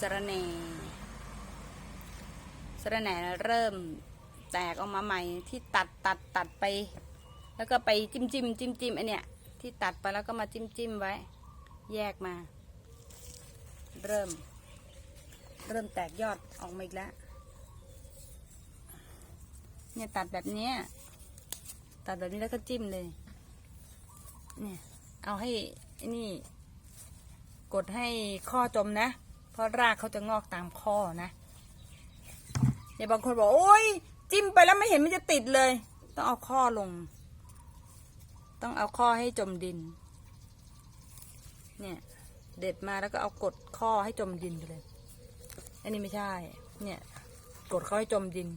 สระแหน่สระแหน่เริ่มแตกออกมาใหม่ที่ตัดตัดตัดไป แล้วก็ไปจิ้มจิ้มจิ้มจิ้มไอเนี่ยที่ตัดไปแล้วก็มาจิ้มจิ้มไว้ แยกมา เริ่ม เริ่มแตกยอดออกมาอีกแล้วเนี่ยตัดแบบเนี้ยตัดแบบนี้แล้วก็จิ้มเลย เนี่ย เอาให้นี่ กดให้ข้อจมนะ เพราะรากเขาจะงอกตามข้อนะเนี่ยบางคนบอกโอ้ยจิ้มไปแล้วไม่เห็นมันจะติดเลย ต้องเอาข้อลง ต้องเอาข้อให้จมดิน เนี่ย เด็ดมาแล้วก็เอากดข้อให้จมดินไปเลย อันนี้ไม่ใช่ เนี่ย กดเขาให้จมดิน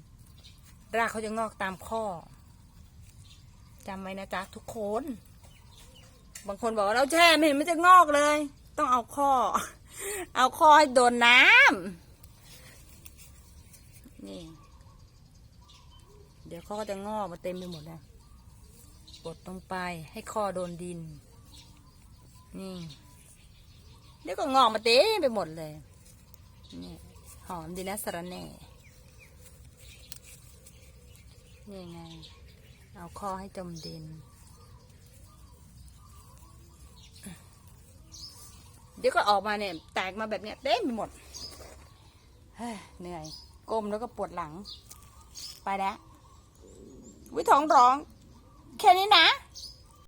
รากเขาจะงอกตามข้อจำไว้นะจ๊ะทุกคน บางคนบอกว่าเราแช่ไม่เห็นมันจะงอกเลย ต้องเอาข้อ เอาข้อให้โดนน้ำนี่ เดี๋ยวข้อก็จะงอกมาเต็มไปหมดเลยกดลงไปให้ข้อโดนดิน นี่ เดี๋ยวก็งอกมาเต็มไปหมดเลย นี่หอมดีนะสระแหน่นี่ไง เอาข้อให้จมดิน ดี๋ยวก็ออกมาเนี่ย แตกมาแบบเนี้ยเต็มไปหมดเฮ้ยเหนื่อย ก้มแล้วก็ปวดหลัง ไปแล้ววิท้องร้อง แค่นี้นะ